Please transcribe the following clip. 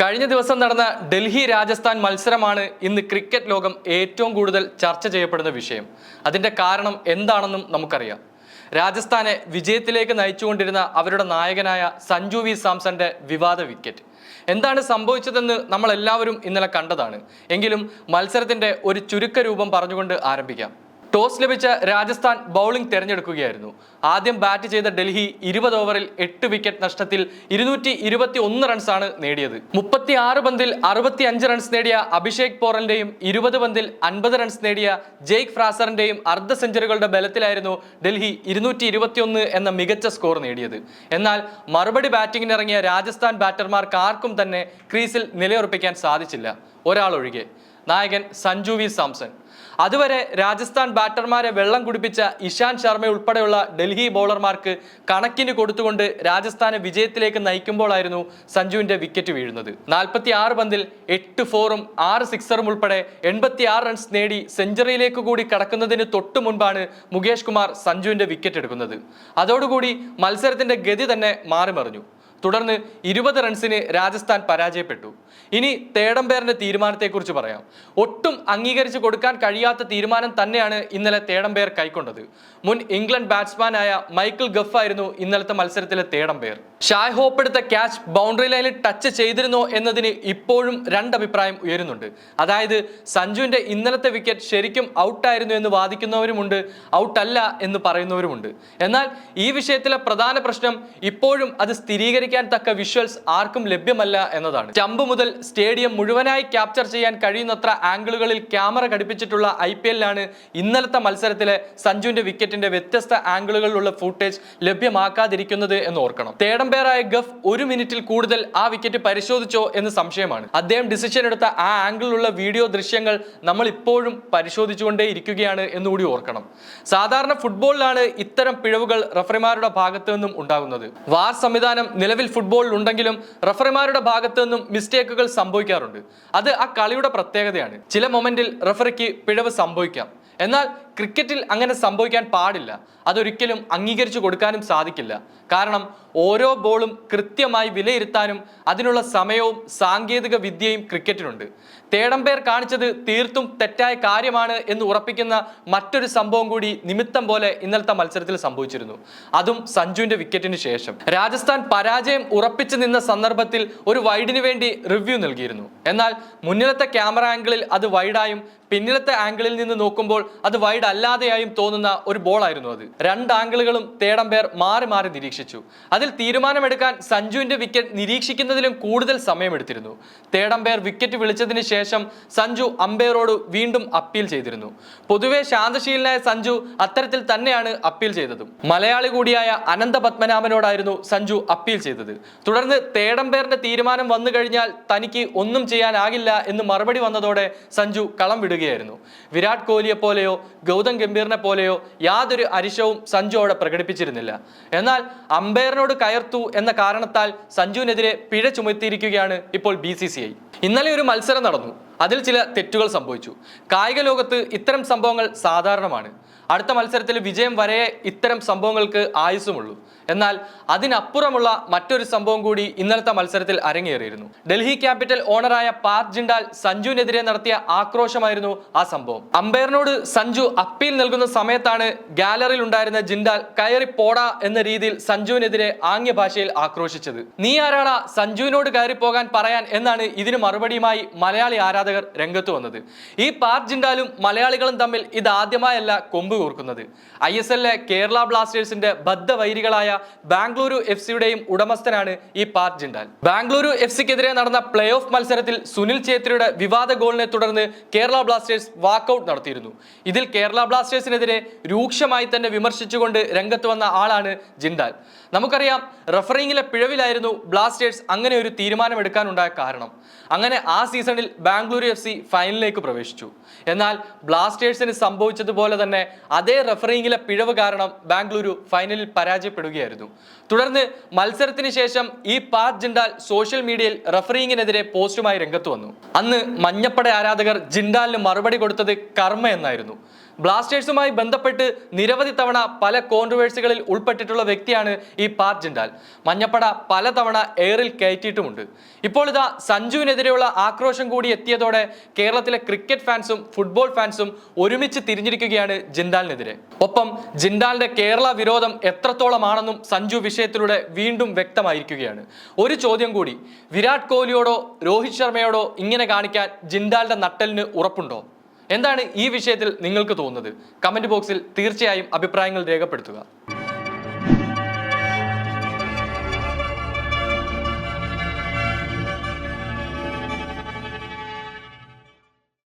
കഴിഞ്ഞ ദിവസം നടന്ന ഡൽഹി രാജസ്ഥാൻ മത്സരമാണ് ഇന്ന് ക്രിക്കറ്റ് ലോകം ഏറ്റവും കൂടുതൽ ചർച്ച ചെയ്യപ്പെടുന്ന വിഷയം. അതിന്റെ കാരണം എന്താണെന്നും നമുക്കറിയാം. രാജസ്ഥാനെ വിജയത്തിലേക്ക് നയിച്ചുകൊണ്ടിരുന്ന അവരുടെ നായകനായ സഞ്ജു വി സാംസന്റെ വിവാദ വിക്കറ്റ്. എന്താണ് സംഭവിച്ചതെന്ന് നമ്മൾ എല്ലാവരും ഇന്നലെ കണ്ടതാണ്. എങ്കിലും മത്സരത്തിന്റെ ഒരു ചുരുക്ക രൂപം പറഞ്ഞുകൊണ്ട് ആരംഭിക്കാം. ടോസ് ലഭിച്ച രാജസ്ഥാൻ ബൗളിംഗ് തെരഞ്ഞെടുക്കുകയായിരുന്നു. ആദ്യം ബാറ്റ് ചെയ്ത ഡൽഹി ഇരുപത് ഓവറിൽ എട്ട് വിക്കറ്റ് നഷ്ടത്തിൽ ഇരുന്നൂറ്റി ഇരുപത്തി ഒന്ന് റൺസാണ് നേടിയത്. മുപ്പത്തി ആറ് പന്തിൽ അറുപത്തി അഞ്ച് റൺസ് നേടിയ അഭിഷേക് പോറലിന്റെയും ഇരുപത് പന്തിൽ അൻപത് റൺസ് നേടിയ ജെയ്ക്ക് ഫ്രാസറിന്റെയും അർദ്ധ സെഞ്ചുറികളുടെ ബലത്തിലായിരുന്നു ഡൽഹി ഇരുന്നൂറ്റി ഇരുപത്തിയൊന്ന് എന്ന മികച്ച സ്കോർ നേടിയത്. എന്നാൽ മറുപടി ബാറ്റിംഗിനിറങ്ങിയ രാജസ്ഥാൻ ബാറ്റർമാർക്ക് ആർക്കും തന്നെ ക്രീസിൽ നിലയുറപ്പിക്കാൻ സാധിച്ചില്ല. ഒരാളൊഴികെ. നായകൻ സഞ്ജു വി സാംസൺ. അതുവരെ രാജസ്ഥാൻ ബാറ്റർമാരെ വെള്ളം കുടിപ്പിച്ച ഇഷാൻ ശർമ്മ ഉൾപ്പെടെയുള്ള ഡൽഹി ബൗളർമാർക്ക് കണക്കിന് കൊടുത്തുകൊണ്ട് രാജസ്ഥാനെ വിജയത്തിലേക്ക് നയിക്കുമ്പോഴായിരുന്നു സഞ്ജുവിന്റെ വിക്കറ്റ് വീഴുന്നത്. നാൽപ്പത്തി ആറ് പന്തിൽ എട്ട് ഫോറും ആറ് സിക്സറും ഉൾപ്പെടെ എൺപത്തി ആറ് റൺസ് നേടി സെഞ്ചുറിയിലേക്ക് കൂടി കടക്കുന്നതിന് തൊട്ടു മുൻപാണ് മുകേഷ് കുമാർ സഞ്ജുവിന്റെ വിക്കറ്റ് എടുക്കുന്നത്. അതോടുകൂടി മത്സരത്തിന്റെ ഗതി തന്നെ മാറിമറിഞ്ഞു. തുടർന്ന് ഇരുപത് റൺസിന് രാജസ്ഥാൻ പരാജയപ്പെട്ടു. ഇനി തേടംപേറിന്റെ തീരുമാനത്തെക്കുറിച്ച് പറയാം. ഒട്ടും അംഗീകരിച്ചു കൊടുക്കാൻ കഴിയാത്ത തീരുമാനം തന്നെയാണ് ഇന്നലെ തേടംപേർ കൈക്കൊണ്ടത്. മുൻ ഇംഗ്ലണ്ട് ബാറ്റ്സ്മാനായ മൈക്കിൾ ഗഫ് ആയിരുന്നു ഇന്നലത്തെ മത്സരത്തിലെ തേടംപേർ ഷായ് ഹോപ്പ് എടുത്ത ക്യാച്ച് ബൗണ്ടറി ലൈനിൽ ടച്ച് ചെയ്തിരുന്നോ എന്നതിന് ഇപ്പോഴും രണ്ടഭിപ്രായം ഉയരുന്നുണ്ട്. അതായത് സഞ്ജുവിന്റെ ഇന്നലത്തെ വിക്കറ്റ് ശരിക്കും ഔട്ടായിരുന്നു എന്ന് വാദിക്കുന്നവരുമുണ്ട് ഔട്ടല്ല എന്ന് പറയുന്നവരുമുണ്ട്. എന്നാൽ ഈ വിഷയത്തിലെ പ്രധാന പ്രശ്നം ഇപ്പോഴും അത് സ്ഥിരീകരിക്കാൻ തക്ക വിഷ്വൽസ് ആർക്കും ലഭ്യമല്ല എന്നതാണ്. സ്റ്റമ്പ് മുതൽ സ്റ്റേഡിയം മുഴുവനായി ക്യാപ്ചർ ചെയ്യാൻ കഴിയുന്നത്ര ആംഗിളുകളിൽ ക്യാമറ ഘടിപ്പിച്ചിട്ടുള്ള ഐ പി എല്ലിലാണ് ഇന്നലത്തെ മത്സരത്തിലെ സഞ്ജുവിന്റെ വിക്കറ്റിന്റെ വ്യത്യസ്ത ആംഗിളുകളിലുള്ള ഫുട്ടേജ് ലഭ്യമാക്കാതിരിക്കുന്നത് എന്ന് ഓർക്കണം. തേടംപേറായ ഗഫ് ഒരു മിനിറ്റിൽ കൂടുതൽ ആ വിക്കറ്റ് പരിശോധിച്ചോ എന്ന് സംശയമാണ്. അദ്ദേഹം ഡിസിഷൻ എടുത്ത ആ ആംഗിളിലുള്ള വീഡിയോ ദൃശ്യങ്ങൾ നമ്മൾ ഇപ്പോഴും പരിശോധിച്ചുകൊണ്ടേ ഇരിക്കുകയാണ് എന്നുകൂടി ഓർക്കണം. സാധാരണ ഫുട്ബോളിലാണ് ഇത്തരം പിഴവുകൾ റഫറിമാരുടെ ഭാഗത്തു നിന്നും ഉണ്ടാകുന്നത്. വാർ സംവിധാനം നിലവിൽ ഫുട്ബോളിൽ ഉണ്ടെങ്കിലും റഫറിമാരുടെ ഭാഗത്തു നിന്നും മിസ്റ്റേക്കുകൾ സംഭവിക്കാറുണ്ട്. അത് ആ കളിയുടെ പ്രത്യേകതയാണ്. ചില മൊമെന്റിൽ റഫറിക്ക് പിഴവ് സംഭവിക്കാം. എന്നാൽ ക്രിക്കറ്റിൽ അങ്ങനെ സംഭവിക്കാൻ പാടില്ല. അതൊരിക്കലും അംഗീകരിച്ചു കൊടുക്കാനും സാധിക്കില്ല. കാരണം ഓരോ ബോളും കൃത്യമായി വിലയിരുത്താനും അതിനുള്ള സമയവും സാങ്കേതിക വിദ്യയും ക്രിക്കറ്റിനുണ്ട്. തേടംപേർ കാണിച്ചത് തീർത്തും തെറ്റായ കാര്യമാണ് എന്ന് ഉറപ്പിക്കുന്ന മറ്റൊരു സംഭവം കൂടി നിമിത്തം പോലെ ഇന്നലത്തെ മത്സരത്തിൽ സംഭവിച്ചിരുന്നു. അതും സഞ്ജുവിന്റെ വിക്കറ്റിന് ശേഷം. രാജസ്ഥാൻ പരാജയം ഉറപ്പിച്ചു നിന്ന സന്ദർഭത്തിൽ ഒരു വൈഡിന് വേണ്ടി റിവ്യൂ നൽകിയിരുന്നു. എന്നാൽ മുന്നിലത്തെ ക്യാമറ ആംഗിളിൽ അത് വൈഡായും പിന്നിലത്തെ ആംഗിളിൽ നിന്ന് നോക്കുമ്പോൾ അത് വൈഡ് അല്ലാതെയായും തോന്നുന്ന ഒരു ബോളായിരുന്നു അത്. രണ്ട് ആംഗിളുകളും തേടംപേർ മാറി മാറി നിരീക്ഷിച്ചു. അതിൽ തീരുമാനമെടുക്കാൻ സഞ്ജുവിന്റെ വിക്കറ്റ് നിരീക്ഷിക്കുന്നതിലും കൂടുതൽ സമയമെടുത്തിരുന്നു. തേടം പേർ വിക്കറ്റ് വിളിച്ചതിന് ശേഷം സഞ്ജു അമ്പയറോട് വീണ്ടും അപ്പീൽ ചെയ്തിരുന്നു. പൊതുവെ ശാന്തശീലനായ സഞ്ജു അത്തരത്തിൽ തന്നെയാണ് അപ്പീൽ ചെയ്തതും. മലയാളി കൂടിയായ അനന്ത പത്മനാഭനോടായിരുന്നു സഞ്ജു അപ്പീൽ ചെയ്തത്. തുടർന്ന് തേടംപേറിന്റെ തീരുമാനം വന്നു കഴിഞ്ഞാൽ തനിക്ക് ഒന്നും ചെയ്യാനാകില്ല എന്ന് മറുപടി വന്നതോടെ സഞ്ജു കളം വിടുകയായിരുന്നു. വിരാട് കോഹ്ലിയെ പോലെയോ ഗൗതം ഗംഭീറിനെ പോലെയോ യാതൊരു അരിശവും സഞ്ജു അവിടെ പ്രകടിപ്പിച്ചിരുന്നില്ല. എന്നാൽ അമ്പയറിനോട് കയർത്തു എന്ന കാരണത്താൽ സഞ്ജുവിനെതിരെ പിഴ ചുമത്തിയിരിക്കുകയാണ് ഇപ്പോൾ ബി ഇന്നലെ ഒരു മത്സരം നടന്നു. അതിൽ ചില തെറ്റുകൾ സംഭവിച്ചു. കായിക ലോകത്ത് ഇത്തരം സംഭവങ്ങൾ സാധാരണമാണ്. അടുത്ത മത്സരത്തിൽ വിജയം വരെ ഇത്തരം സംഭവങ്ങൾക്ക് ആയുസ്സുമുള്ളൂ. എന്നാൽ അതിനപ്പുറമുള്ള മറ്റൊരു സംഭവം കൂടി ഇന്നലത്തെ മത്സരത്തിൽ അരങ്ങേറിയിരുന്നു. ഡൽഹി ക്യാപിറ്റൽ ഓണറായ പാത് ജിണ്ടാൽ സഞ്ജുവിനെതിരെ നടത്തിയ ആക്രോശമായിരുന്നു ആ സംഭവം. അമ്പയറിനോട് സഞ്ജു അപ്പീൽ നൽകുന്ന സമയത്താണ് ഗാലറിയിൽ ഉണ്ടായിരുന്ന ജിണ്ടാൽ കയറി പോടാ എന്ന രീതിയിൽ സഞ്ജുവിനെതിരെ ആംഗ്യ ഭാഷയിൽ ആക്രോശിച്ചത്. നീ ആരാടാ? സഞ്ജുവിനോട് കയറി പോകാൻ പറയാൻ എന്നാണ് ഇതിന് മറുപടിയുമായി മലയാളി ആരാധകർ രംഗത്ത് വന്നത്. ഈ പാർക്ക് ജിൻഡാലും മലയാളികളും തമ്മിൽ ഇതാദ്യമായല്ല കൊമ്പ് കോർക്കുന്നത്. ഐ എസ് എല്ലിലെ കേരള ബ്ലാസ്റ്റേഴ്സിന്റെ ബദ്ധവൈരികളായ ബാംഗ്ലൂരു എഫ് സിയുടെയും ഉടമസ്ഥനാണ് ഈ പാർക്ക് ജിൻഡാൽ. ബാംഗ്ലൂരു എഫ് സിക്കെതിരെ നടന്ന പ്ലേ ഓഫ് മത്സരത്തിൽ സുനിൽ ഛേത്രിയുടെ വിവാദ ഗോളിനെ തുടർന്ന് കേരള ബ്ലാസ്റ്റേഴ്സ് വാക്കൌട്ട് നടത്തിയിരുന്നു. ഇതിൽ കേരള ബ്ലാസ്റ്റേഴ്സിനെതിരെ രൂക്ഷമായി തന്നെ വിമർശിച്ചുകൊണ്ട് രംഗത്ത് വന്ന ആളാണ് ജിൻഡാൽ. നമുക്കറിയാം റഫറിങ്ങിലെ പിഴവിലായിരുന്നു ബ്ലാസ്റ്റേഴ്സ് അങ്ങനെ ഒരു തീരുമാനമെടുക്കാനുണ്ടായ കാരണം. അങ്ങനെ ആ സീസണിൽ ബാംഗ്ലൂരു എഫ് സി ഫൈനലിലേക്ക് പ്രവേശിച്ചു. എന്നാൽ ബ്ലാസ്റ്റേഴ്സിന് സംഭവിച്ചതുപോലെ തന്നെ അതേ റഫറിംഗിലെ പിഴവ് കാരണം ബാംഗ്ലൂരു ഫൈനലിൽ പരാജയപ്പെടുകയായിരുന്നു. തുടർന്ന് മത്സരത്തിന് ശേഷം ഈ പാത് ജിണ്ടാൽ സോഷ്യൽ മീഡിയയിൽ റഫറിംഗിനെതിരെ പോസ്റ്റുമായി രംഗത്ത് വന്നു. അന്ന് മഞ്ഞപ്പട ആരാധകർ ജിണ്ടാലിന് മറുപടി കൊടുത്തത് കർമ്മ എന്നായിരുന്നു. ബ്ലാസ്റ്റേഴ്സുമായി ബന്ധപ്പെട്ട് നിരവധി തവണ പല കോൺട്രവേഴ്സികളിൽ ഉൾപ്പെട്ടിട്ടുള്ള വ്യക്തിയാണ് ഈ പാർട്ട് ജിൻഡാൽ. മഞ്ഞപ്പട പലതവണ എയറിൽ കയറ്റിയിട്ടുമുണ്ട്. ഇപ്പോൾ ഇതാ സഞ്ജുവിനെതിരെയുള്ള ആക്രോശം കൂടി എത്തിയതോടെ കേരളത്തിലെ ക്രിക്കറ്റ് ഫാൻസും ഫുട്ബോൾ ഫാൻസും ഒരുമിച്ച് തിരിഞ്ഞിരിക്കുകയാണ് ജിൻഡാലിനെതിരെ. ഒപ്പം ജിൻഡാലിന്റെ കേരള വിരോധം എത്രത്തോളമാണെന്നും സഞ്ജു വിഷയത്തിലൂടെ വീണ്ടും വ്യക്തമായിരിക്കുകയാണ്. ഒരു ചോദ്യം കൂടി വിരാട് കോഹ്ലിയോടോ രോഹിത് ശർമ്മയോടോ ഇങ്ങനെ കാണിക്കാൻ ജിൻഡാലിന്റെ നട്ടലിന് ഉറപ്പുണ്ടോ? എന്താണ് ഈ വിഷയത്തിൽ നിങ്ങൾക്ക് തോന്നുന്നത്? കമന്റ് ബോക്സിൽ തീർച്ചയായും അഭിപ്രായങ്ങൾ രേഖപ്പെടുത്തുക.